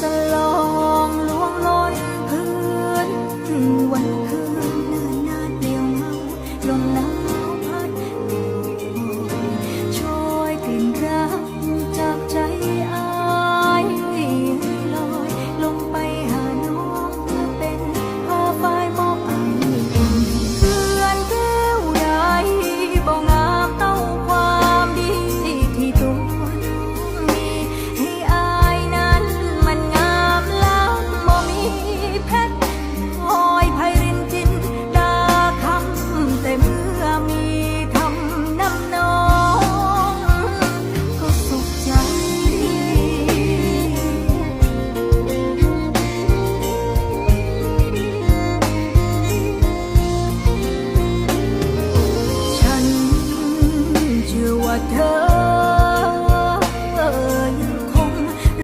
สลองลวงล้นพื้นวันคืนเนินนาเดียวเมาลมหนาว Yeah.